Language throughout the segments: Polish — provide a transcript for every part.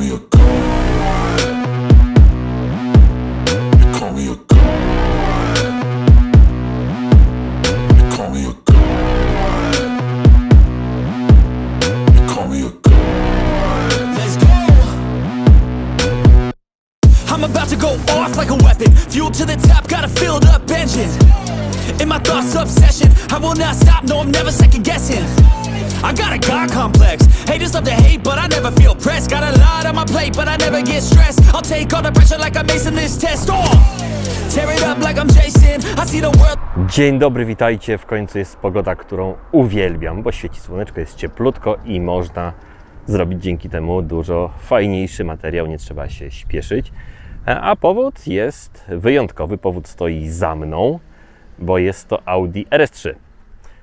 me a get stressed. I'll take all the pressure like I'm acing this test. Oh. Dzień dobry, witajcie. W końcu jest pogoda, którą uwielbiam, bo świeci słoneczko, jest cieplutko i można zrobić dzięki temu dużo fajniejszy materiał, nie trzeba się śpieszyć. A powód jest wyjątkowy, powód stoi za mną, bo jest to Audi RS3.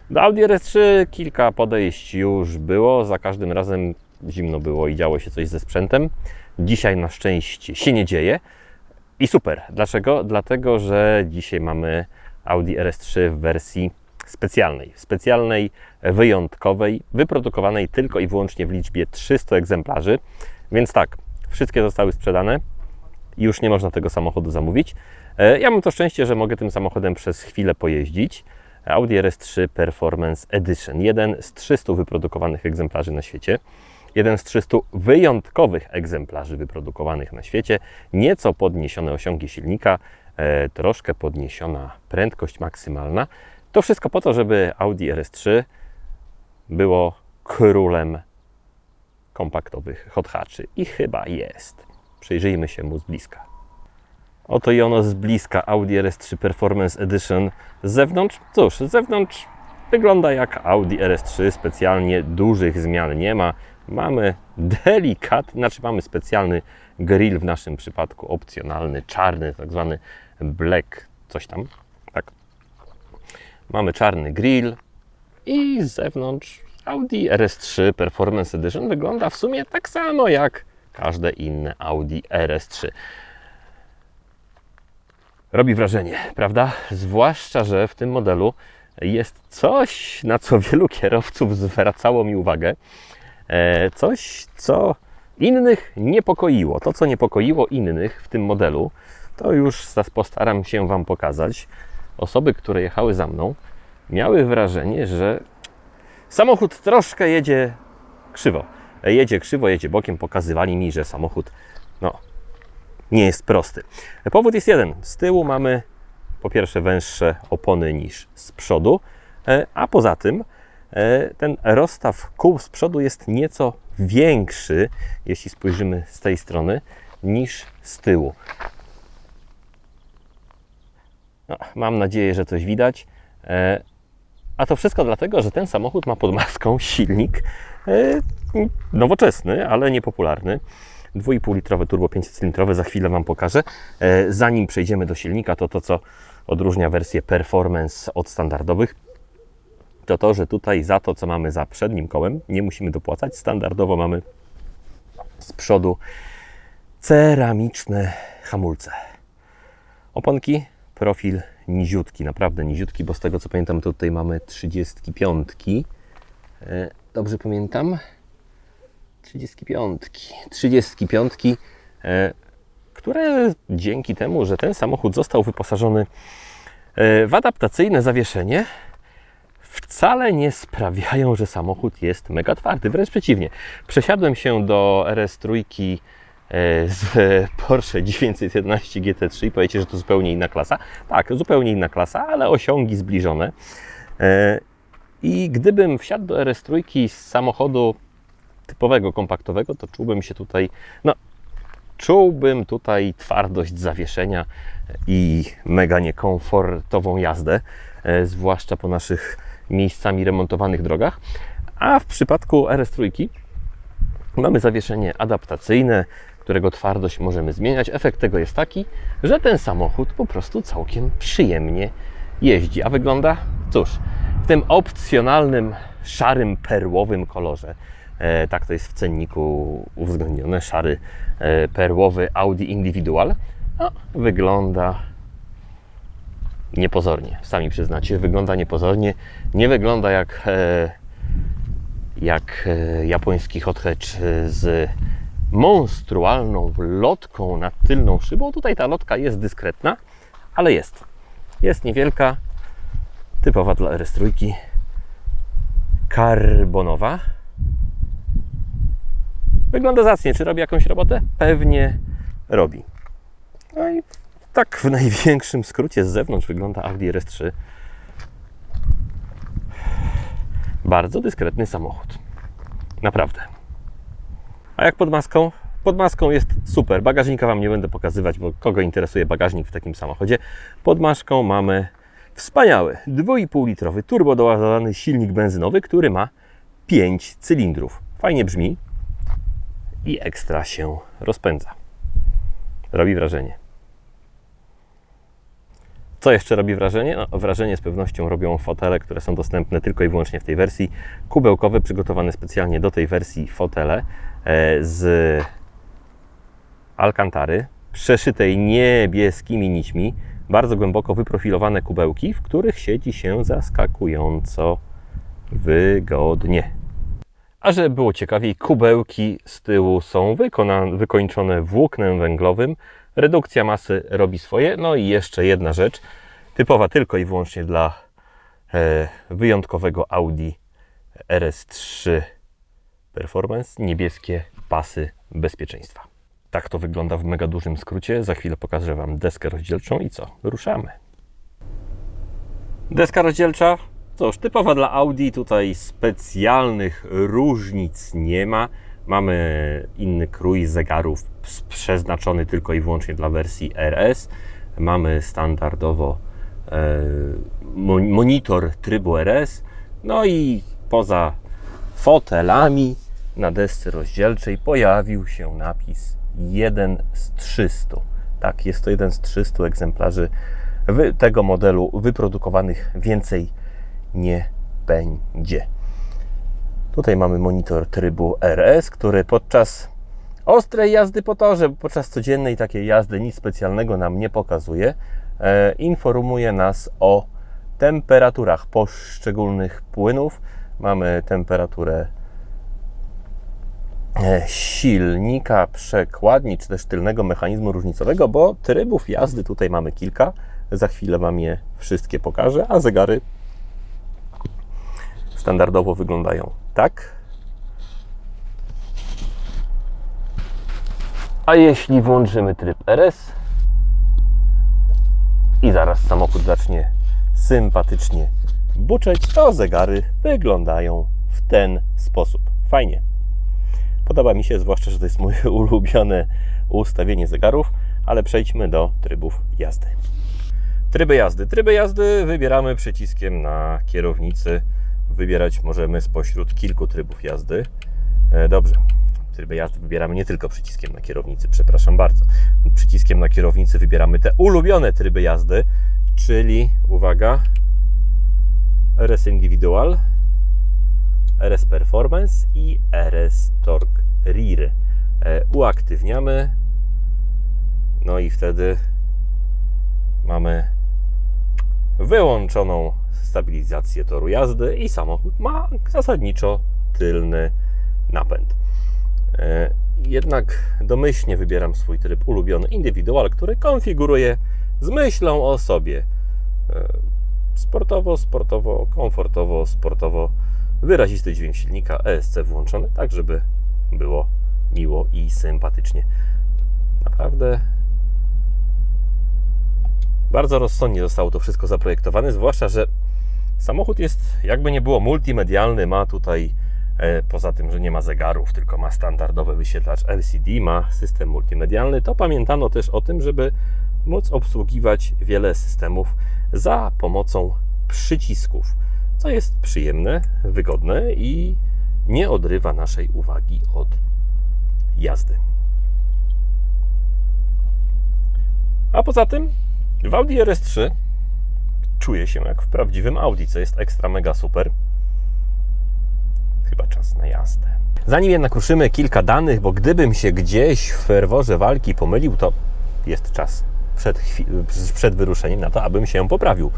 Do Audi RS3 kilka podejść już było, za każdym razem zimno było i działo się coś ze sprzętem. Dzisiaj na szczęście się nie dzieje. I super. Dlaczego? Dlatego, że dzisiaj mamy Audi RS3 w wersji specjalnej. Specjalnej, wyjątkowej, wyprodukowanej tylko i wyłącznie w liczbie 300 egzemplarzy. Więc tak, wszystkie zostały sprzedane. Już nie można tego samochodu zamówić. E, Ja mam to szczęście, że mogę tym samochodem przez chwilę pojeździć. Audi RS3 Performance Edition. Jeden z 300 wyprodukowanych egzemplarzy na świecie jeden z 300 wyjątkowych egzemplarzy wyprodukowanych na świecie, nieco podniesione osiągi silnika, e, troszkę podniesiona prędkość maksymalna. To wszystko po to, żeby Audi RS3 było królem kompaktowych hot hatchy. I chyba jest. Przyjrzyjmy się mu z bliska. Oto i ono z bliska Audi RS3 Performance Edition. Z zewnątrz, cóż, z zewnątrz wygląda jak Audi RS3, specjalnie dużych zmian nie ma. Mamy delikatny, znaczy mamy specjalny grill w naszym przypadku, opcjonalny, czarny, tak zwany black, coś tam, tak. Mamy czarny grill i z zewnątrz Audi RS3 Performance Edition wygląda w sumie tak samo jak każde inne Audi RS3 robi wrażenie, prawda? Zwłaszcza, że w tym modelu jest coś, na co wielu kierowców zwracało mi uwagę. E, Coś, co innych niepokoiło. To, co niepokoiło innych w tym modelu, to już postaram się Wam pokazać. Osoby, które jechały za mną, miały wrażenie, że samochód troszkę jedzie krzywo. E, Jedzie krzywo, jedzie bokiem. Pokazywali mi, że samochód no, nie jest prosty. Powód jest jeden. Z tyłu mamy po pierwsze węższe opony niż z przodu, e, a poza tym e, ten rozstaw kół z przodu jest nieco większy, jeśli spojrzymy z tej strony, niż z tyłu. No, mam nadzieję, że coś widać. E, A to wszystko dlatego, że ten samochód ma pod maską silnik e, nowoczesny, ale niepopularny. 2,5 litrowe turbo 500-cylindrowe, za chwilę Wam pokażę. E, Zanim przejdziemy do silnika, to to, co odróżnia wersję performance od standardowych, to to, że tutaj za to, co mamy za przednim kołem, nie musimy dopłacać. Standardowo mamy z przodu ceramiczne hamulce. Oponki, profil niziutki, naprawdę niziutki, bo z tego co pamiętam, to tutaj mamy 35. E, Dobrze pamiętam? 35. 35, e, które dzięki temu, że ten samochód został wyposażony e, w adaptacyjne zawieszenie, wcale nie sprawiają, że samochód jest mega twardy. Wręcz przeciwnie. Przesiadłem się do RS3 e, z Porsche 911 GT3 i powiecie, że to zupełnie inna klasa. Tak, zupełnie inna klasa, ale osiągi zbliżone. E, I gdybym wsiadł do RS3 z samochodu typowego, kompaktowego, to czułbym się tutaj, no, czułbym tutaj twardość zawieszenia i mega niekomfortową jazdę, e, zwłaszcza po naszych miejscami remontowanych drogach. A w przypadku RS3 mamy zawieszenie adaptacyjne, którego twardość możemy zmieniać. Efekt tego jest taki, że ten samochód po prostu całkiem przyjemnie jeździ. A wygląda, cóż, w tym opcjonalnym, szarym, perłowym kolorze. E, tak to jest w cenniku uwzględnione. Szary, e, perłowy Audi Individual. No, wygląda niepozornie, sami przyznacie. Wygląda niepozornie. Nie wygląda jak, e, jak e, japoński hot hatch z monstrualną lotką nad tylną szybą. Tutaj ta lotka jest dyskretna, ale jest. Jest niewielka, typowa dla RS3, karbonowa. Wygląda zacnie. Czy robi jakąś robotę? Pewnie robi. No i tak w największym skrócie z zewnątrz wygląda Audi RS3. Bardzo dyskretny samochód. Naprawdę. A jak pod maską? Pod maską jest super. Bagażnika Wam nie będę pokazywać, bo kogo interesuje bagażnik w takim samochodzie. Pod maską mamy wspaniały 2,5 litrowy turbodoładowany silnik benzynowy, który ma 5 cylindrów. Fajnie brzmi i ekstra się rozpędza. Robi wrażenie. Co jeszcze robi wrażenie? No, wrażenie z pewnością robią fotele, które są dostępne tylko i wyłącznie w tej wersji. Kubełkowe, przygotowane specjalnie do tej wersji fotele e, z alkantary, przeszytej niebieskimi nićmi, bardzo głęboko wyprofilowane kubełki, w których siedzi się zaskakująco wygodnie. A żeby było ciekawiej, kubełki z tyłu są wykończone włóknem węglowym. Redukcja masy robi swoje. No i jeszcze jedna rzecz, typowa tylko i wyłącznie dla e, wyjątkowego Audi RS3 Performance, niebieskie pasy bezpieczeństwa. Tak to wygląda w mega dużym skrócie. Za chwilę pokażę Wam deskę rozdzielczą i co? Ruszamy. Deska rozdzielcza, cóż, typowa dla Audi, tutaj specjalnych różnic nie ma. Mamy inny krój zegarów przeznaczony tylko i wyłącznie dla wersji RS. Mamy standardowo e, mo- monitor trybu RS. No i poza fotelami na desce rozdzielczej pojawił się napis 1 z 300. Tak, jest to jeden z 300 egzemplarzy tego modelu wyprodukowanych więcej nie będzie. Tutaj mamy monitor trybu RS, który podczas ostrej jazdy po torze, podczas codziennej takiej jazdy nic specjalnego nam nie pokazuje. E, informuje nas o temperaturach poszczególnych płynów. Mamy temperaturę e, silnika, przekładni, czy też tylnego mechanizmu różnicowego, bo trybów jazdy tutaj mamy kilka. Za chwilę Wam je wszystkie pokażę, a zegary standardowo wyglądają tak. A jeśli włączymy tryb RS i zaraz samochód zacznie sympatycznie buczeć, to zegary wyglądają w ten sposób. Fajnie. Podoba mi się, zwłaszcza, że to jest moje ulubione ustawienie zegarów, ale przejdźmy do trybów jazdy. Tryby jazdy. Tryby jazdy wybieramy przyciskiem na kierownicy. Wybierać możemy spośród kilku trybów jazdy. E, Dobrze. Tryby jazdy wybieramy nie tylko przyciskiem na kierownicy, przepraszam bardzo. Przyciskiem na kierownicy wybieramy te ulubione tryby jazdy, czyli uwaga, RS Individual, RS Performance i RS Torque Rear. E, Uaktywniamy, no i wtedy mamy wyłączoną stabilizację toru jazdy i samochód ma zasadniczo tylny napęd. E, Jednak domyślnie wybieram swój tryb ulubiony indywidual, który konfiguruję z myślą o sobie. E, Sportowo, sportowo, komfortowo, sportowo. Wyrazisty dźwięk silnika ESC włączony, tak żeby było miło i sympatycznie. Naprawdę bardzo rozsądnie zostało to wszystko zaprojektowane, zwłaszcza, że samochód jest, jakby nie było, multimedialny. Ma tutaj, e, poza tym, że nie ma zegarów, tylko ma standardowy wyświetlacz LCD, ma system multimedialny. To pamiętano też o tym, żeby móc obsługiwać wiele systemów za pomocą przycisków, co jest przyjemne, wygodne i nie odrywa naszej uwagi od jazdy. A poza tym w Audi RS3 czuję się jak w prawdziwym Audi, co jest ekstra mega super. Chyba czas na jazdę. Zanim jednak ruszymy, kilka danych, bo gdybym się gdzieś w ferworze walki pomylił, to jest czas przed, przed wyruszeniem na to, abym się poprawił.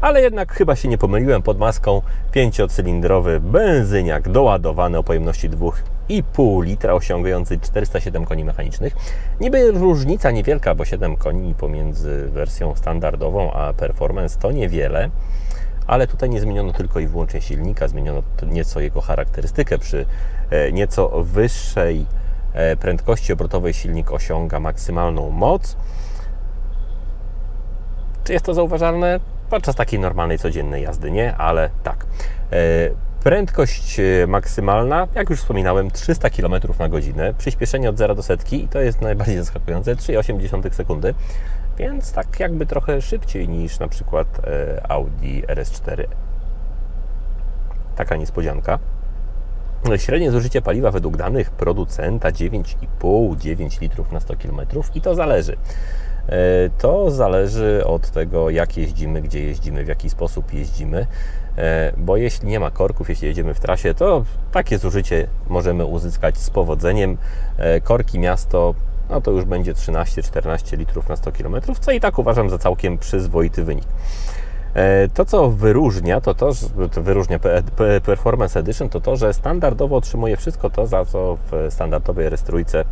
Ale jednak chyba się nie pomyliłem pod maską. Pięciocylindrowy benzyniak doładowany o pojemności 2,5 litra, osiągający 407 koni mechanicznych. Niby różnica niewielka, bo 7 koni pomiędzy wersją standardową a performance to niewiele ale tutaj nie zmieniono tylko i wyłącznie silnika, zmieniono nieco jego charakterystykę. Przy e, nieco wyższej e, prędkości obrotowej silnik osiąga maksymalną moc. Czy jest to zauważalne? Podczas takiej normalnej, codziennej jazdy nie, ale tak. E, Prędkość e, maksymalna, jak już wspominałem, 300 km na godzinę. Przyspieszenie od 0 do setki i to jest najbardziej zaskakujące 3,8 sekundy, więc tak jakby trochę szybciej niż na przykład e, Audi RS4. Taka niespodzianka. Średnie zużycie paliwa według danych producenta 9,5-9 litrów na 100 km i to zależy. E, To zależy od tego, jak jeździmy, gdzie jeździmy, w jaki sposób jeździmy, E, bo jeśli nie ma korków, jeśli jedziemy w trasie, to takie zużycie możemy uzyskać z powodzeniem. E, Korki miasto, no to już będzie 13-14 litrów na 100 km, co i tak uważam za całkiem przyzwoity wynik. To, co wyróżnia, to to, że to wyróżnia Performance Edition, to to, że standardowo otrzymuje wszystko to, za co w standardowej RS3 mm,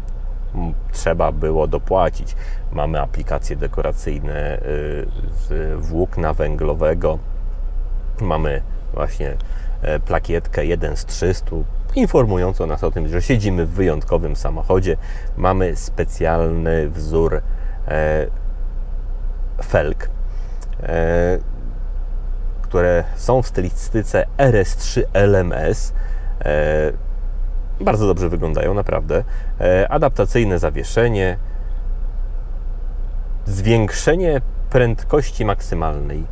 trzeba było dopłacić. Mamy aplikacje dekoracyjne y, z włókna węglowego, mamy właśnie e, plakietkę 1 z 300 informującą nas o tym, że siedzimy w wyjątkowym samochodzie. Mamy specjalny wzór e, felg, e, które są w stylistyce RS3 LMS. Bardzo dobrze wyglądają, naprawdę. E, adaptacyjne zawieszenie, zwiększenie prędkości maksymalnej,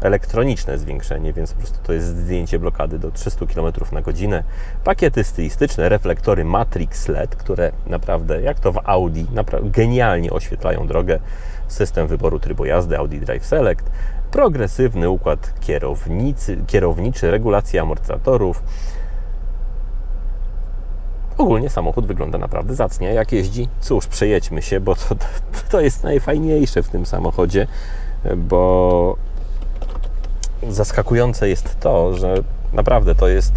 elektroniczne zwiększenie, więc po prostu to jest zdjęcie blokady do 300 km na godzinę. Pakiety stylistyczne, reflektory Matrix LED, które naprawdę, jak to w Audi, genialnie oświetlają drogę. System wyboru trybu jazdy Audi Drive Select, progresywny układ kierownicy, kierowniczy, regulacja amortyzatorów. Ogólnie samochód wygląda naprawdę zacnie. Jak jeździ, cóż, przejedźmy się, bo to, to jest najfajniejsze w tym samochodzie, bo zaskakujące jest to, że naprawdę to jest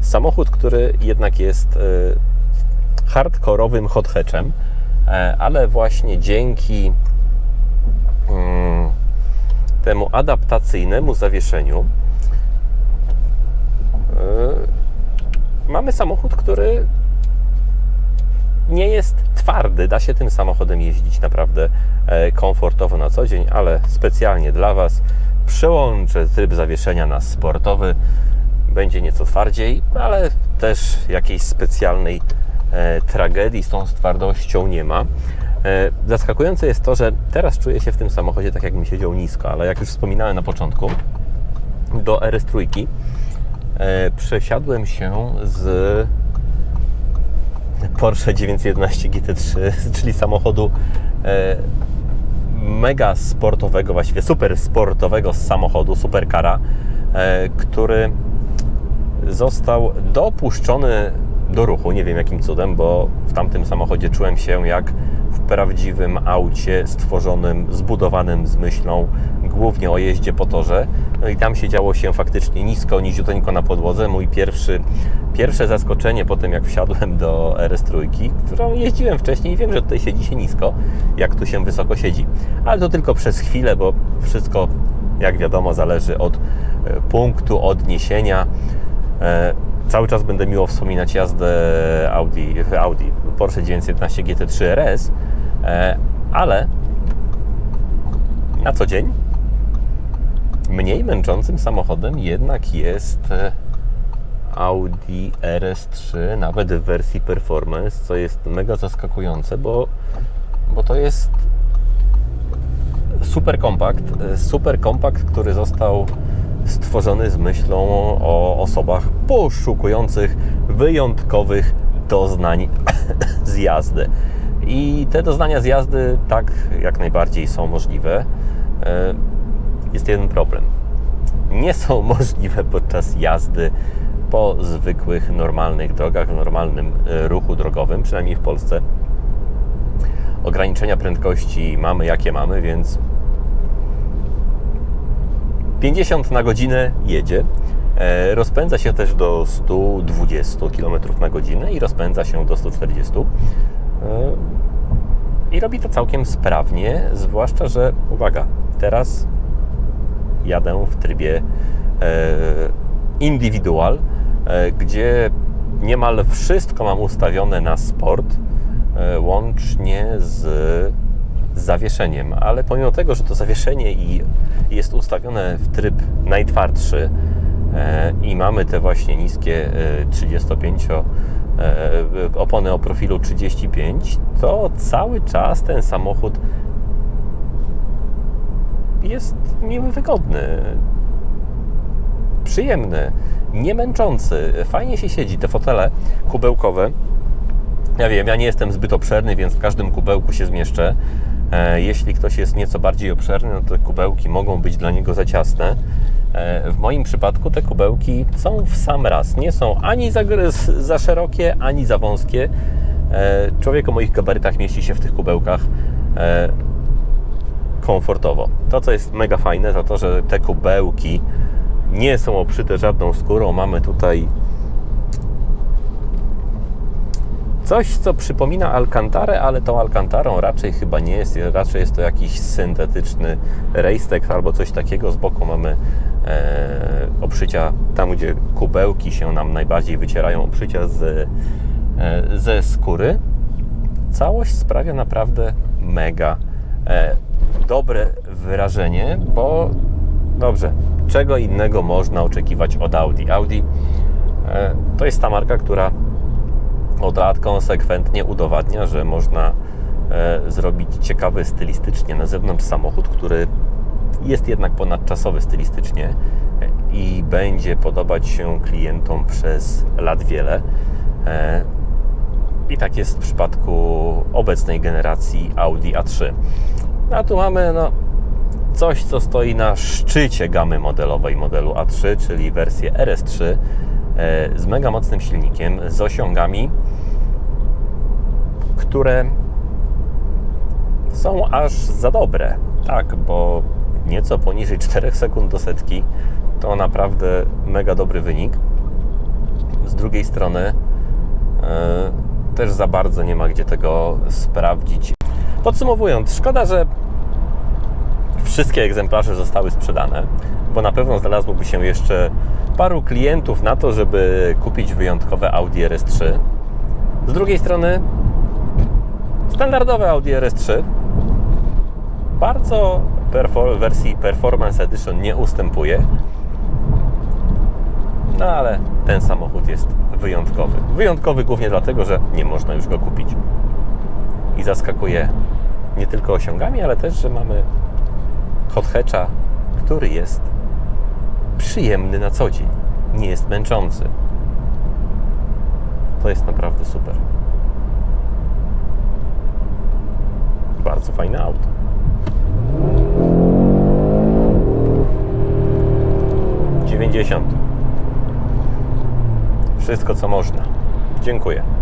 samochód, który jednak jest e, hardkorowym hot hatchem, e, ale właśnie dzięki mm, temu adaptacyjnemu zawieszeniu e, mamy samochód, który nie jest twardy. Da się tym samochodem jeździć naprawdę e, komfortowo na co dzień, ale specjalnie dla Was przełączę tryb zawieszenia na sportowy. Będzie nieco twardziej, ale też jakiejś specjalnej e, tragedii z tą twardością nie ma. E, zaskakujące jest to, że teraz czuję się w tym samochodzie tak, jakbym siedział nisko, ale jak już wspominałem na początku, do RS3 e, przesiadłem się z Porsche 911 GT3, czyli samochodu e, mega sportowego, właściwie super sportowego samochodu, superkara, e, który został dopuszczony do ruchu. Nie wiem jakim cudem, bo w tamtym samochodzie czułem się jak prawdziwym aucie stworzonym, zbudowanym z myślą głównie o jeździe po torze. No i tam siedziało się faktycznie nisko, niziuteńko na podłodze. Mój pierwszy, pierwsze zaskoczenie po tym, jak wsiadłem do RS3, którą jeździłem wcześniej wiem, że tutaj siedzi się nisko, jak tu się wysoko siedzi. Ale to tylko przez chwilę, bo wszystko, jak wiadomo, zależy od e, punktu odniesienia. E, Cały czas będę miło wspominać jazdę Audi, Audi Porsche 911 GT3 RS, ale na co dzień mniej męczącym samochodem jednak jest e, Audi RS3, nawet w wersji Performance, co jest mega zaskakujące, bo, bo to jest super kompakt, e, super kompakt, który został stworzony z myślą o osobach poszukujących wyjątkowych doznań z jazdy. I te doznania z jazdy tak jak najbardziej są możliwe. E, Jest jeden problem. Nie są możliwe podczas jazdy po zwykłych, normalnych drogach, w normalnym e, ruchu drogowym, przynajmniej w Polsce. ograniczenia prędkości mamy jakie mamy, więc 50 na godzinę jedzie. E, Rozpędza się też do 120 km na godzinę i rozpędza się do 140. E, I robi to całkiem sprawnie, zwłaszcza, że uwaga, teraz jadę w trybie e, indywidual, e, gdzie niemal wszystko mam ustawione na sport, łącznie z zawieszeniem, ale pomimo tego, że to zawieszenie jest ustawione w tryb najtwardszy i mamy te właśnie niskie e, 35 e, opony o profilu 35, to cały czas ten samochód jest miły, wygodny, przyjemny, nie męczący, fajnie się siedzi. Te fotele kubełkowe, ja wiem, ja nie jestem zbyt obszerny, więc w każdym kubełku się zmieszczę. E, Jeśli ktoś jest nieco bardziej obszerny, no to te kubełki mogą być dla niego za ciasne. E, W moim przypadku te kubełki są w sam raz. Nie są ani za, za szerokie, ani za wąskie. E, Człowiek o moich gabarytach mieści się w tych kubełkach komfortowo. To, co jest mega fajne, to to, że te kubełki nie są obszyte żadną skórą. Mamy tutaj coś, co przypomina alkantarę, ale tą alkantarą raczej chyba nie jest. Raczej jest to jakiś syntetyczny rejstek albo coś takiego. Z boku mamy e, obszycia tam, gdzie kubełki się nam najbardziej wycierają, obszycia z, e, ze skóry. Całość sprawia naprawdę mega e, dobre wyrażenie, bo dobrze, czego innego można oczekiwać od Audi? Audi e, to jest ta marka, która od lat konsekwentnie udowadnia, że można e, zrobić ciekawy stylistycznie na zewnątrz samochód, który jest jednak ponadczasowy stylistycznie e, i będzie podobać się klientom przez lat wiele. E, I tak jest w przypadku obecnej generacji Audi A3. A tu mamy no, coś, co stoi na szczycie gamy modelowej modelu A3, czyli wersję RS3 e, z mega mocnym silnikiem, z osiągami, które są aż za dobre. Tak, bo nieco poniżej 4 sekund do setki to naprawdę mega dobry wynik. Z drugiej strony e, też za bardzo nie ma gdzie tego sprawdzić. Podsumowując, szkoda, że wszystkie egzemplarze zostały sprzedane, bo na pewno znalazłoby się jeszcze paru klientów na to, żeby kupić wyjątkowe Audi RS3. Z drugiej strony, standardowe Audi RS3 bardzo perfor- wersji Performance Edition nie ustępuje. No ale ten samochód jest wyjątkowy. Wyjątkowy głównie dlatego, że nie można już go kupić. I zaskakuje nie tylko osiągami, ale też, że mamy hatcha, który jest przyjemny na co dzień. Nie jest męczący. To jest naprawdę super. Bardzo fajne auto. Dziewięćdziesiąt. Wszystko co można. Dziękuję.